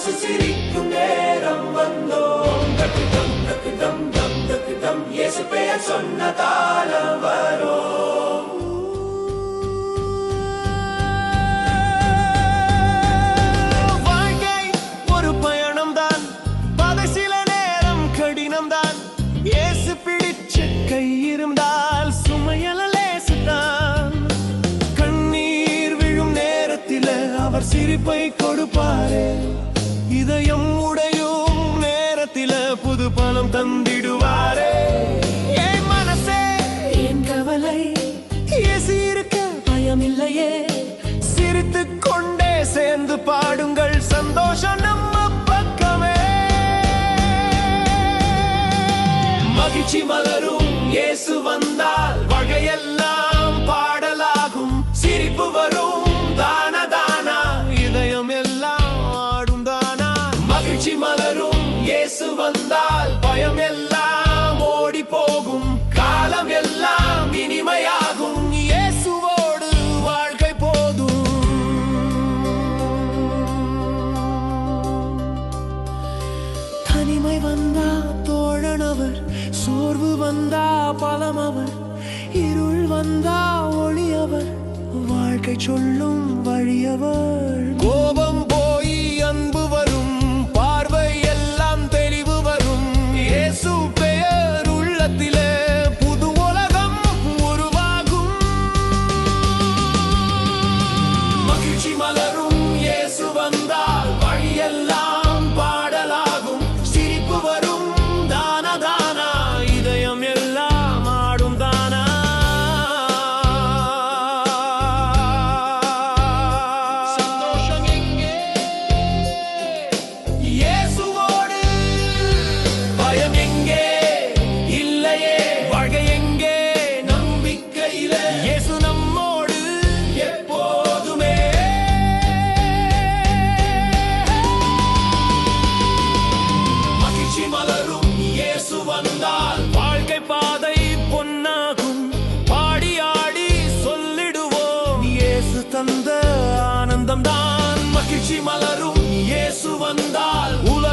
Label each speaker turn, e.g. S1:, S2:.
S1: மனசு சிரிக்கும் நேரம் வந்தோம் தக்கு தம் தக்கு தம் தம் இயேசு பெயர் சொன்ன காலம் பயணம் தான் பல சில நேரம் கடினம் தான் இயேசு பிடிச்ச கை இருந்தால் சுமையல லேசுதான் கண்ணீர் விழும் நேரத்தில் அவர் சிரிப்பை கொடுப்பாரே. இதயம் உடையும் நேரத்தில புது பலம் தந்திடுவாரே. என் மனசே என் கவலை இயேசு இருக்க பயமில்லையே. சிரித்து கொண்டே சேர்ந்து பாடுங்கள் சந்தோஷம் நம்ம பக்கமே. மகிழ்ச்சி மலரும் இயேசு வந்தால் இயேசு வந்தால் பயம் எல்லாம் ஓடி போகும் காலம் எல்லாம் இனிமையாகும். இயேசுவோடு வாழ்க்கை போதும். தனிமை வந்தா தோழனவர் சோர்வு வந்தா பலமவர் இருள் வந்தா ஒளியவர் வாழ்க்கை சொல்லும் வழியவர். கோபம் இது தந்த ஆனந்தம் தான் மகிழ்ச்சி மலரும். இயேசு வந்தால் உலக